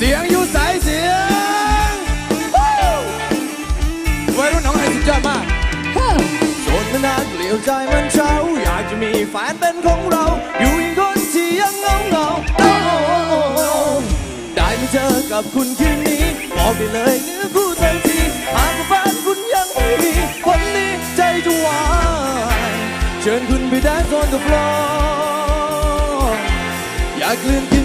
เสียงอยู่สายเสียงวัยรุ่นน้องไฮสุดยอดมากโสดมานานเกลียวใจมันเช้า อยากจะมีแฟนเป็นของเรา อยู่อย่างคนที่ยังเงาเงาโอ้ได้มาเจอกับคุณคืนนี้บอกได้เลยเนื้อคู่ทันทีหากว่าแฟนคุณยังไม่มีวันนี้ใจจะวายเชิญคุณไปแดนซ์ on the floor อยากเลื่อน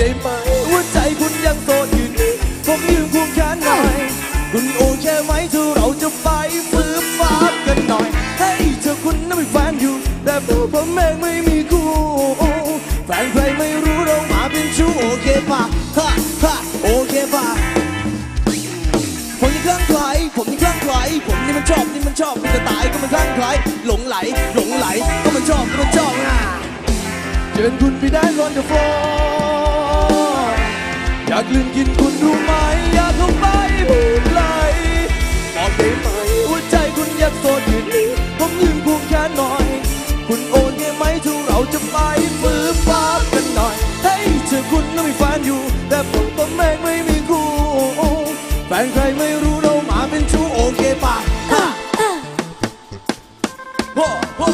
ได้ไหมว่าใจคุณยังโสดอยู่นี่ผมยืมควงแขนหน่อย คุณโอเคไหมถ้าเราจะไปฟื้นฟ้าดกันหน่อย ให้เธอคุณนั้นมีแฟนอยู่ แต่ตัวผมเองไม่มีคู่แฟนใครไม่รู้เรามาเป็นชู้โอเคป่ะฮะฮะโอเคป่ะผมนี่คลั่งไคล้ผมนี่คลั่งไคล้ผมนี่มันชอบนี่มันชอบมันจะตายก็มันคลั่งไคล้หลงไหลหลงไหลก็มันชอบก็มันชอบอะเชิญคุณไปได้รอนเดอะฟลอ อยากลืมกินคุณรู้ไหม อยากเข้าไปพูดไหลบอกได้ไหมหัวใจคุณยังโสดอยู่นี่ผมยืนควงแขนหน่อย คุณโอนเงินไหมถ้าเราจะไปฟื้นฟ้ากันหน่อยเฮ้เธอคุณนั้นมีแฟนอยู่ แต่ผมผมเองไม่มีคู่แฟนใครไม่รู้เรามาเป็นชู้โอเคปะฮะว้าว้า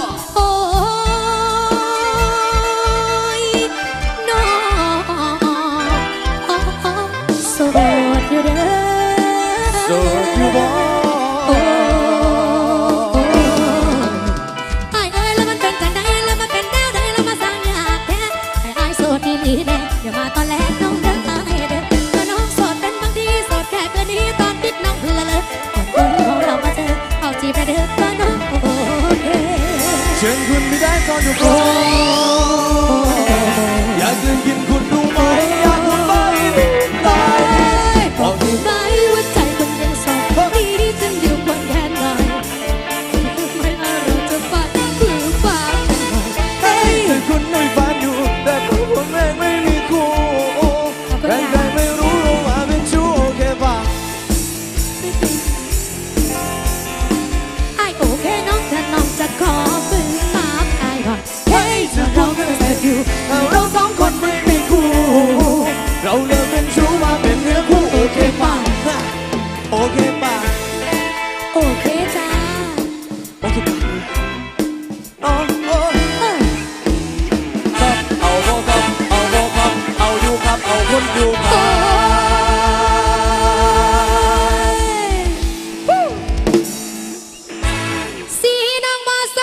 ก็เ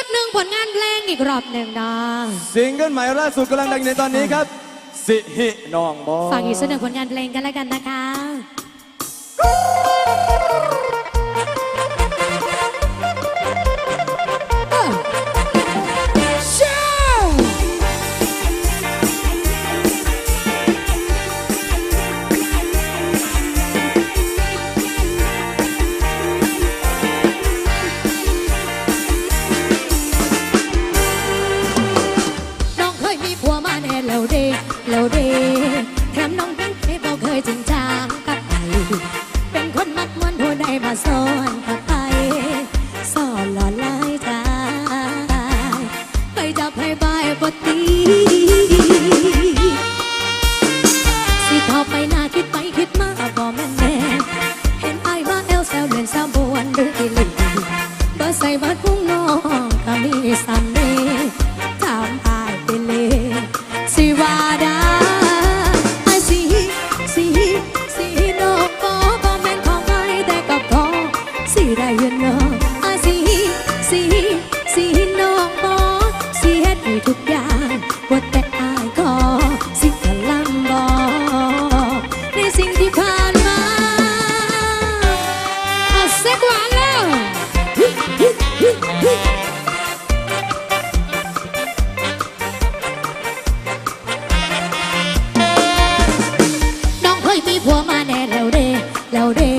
องมาสักหนึ่งผลงานเพลงอีกรอบหนึ่งนะซิงเกิลใหม่ล่าสุดกำลังดังในตอนนี้ครับ สิหิน้องบอฝากอีกสักหนึ่งผลงานเพลงกันแล้วกันนะคะ แล้วเด้แถมน้องเป็นไม่บอกเคยจริงจังกับใครเป็นคนมักมวนหัวใดมาซ่อนกับไปซ่อนหล่อลายใจไปจับให้บายปตี เซ็กหวานแล้ว น้องเคยมีผัวมาแน่แล้วเด้แล้วเด้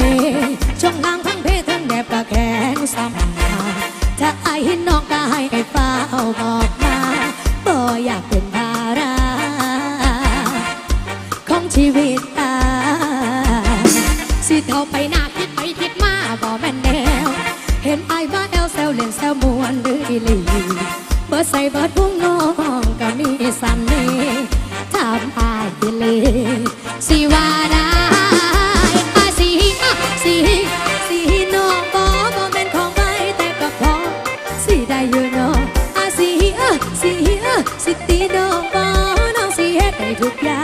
ช่วงล่างทั้งเพศทั้งแดบก็แข็งซ้ำมถ้าไอ้หินน้องก็ให้ไอ้ฟ้าเอาบอกมาบ่อยากเป็นภาระของชีวิต ใส่เบิดพุ่งน้องก็มีสันเน่ติเลยสิว่าได้อาสิอะสิสิน้องบอบ่เป็นของไม่แต่ก็พอสิได้อยู่เนาะอาสีอาสีอาสิตีน้องบอน้องสิเฮ็ดได้ทุกอย่าง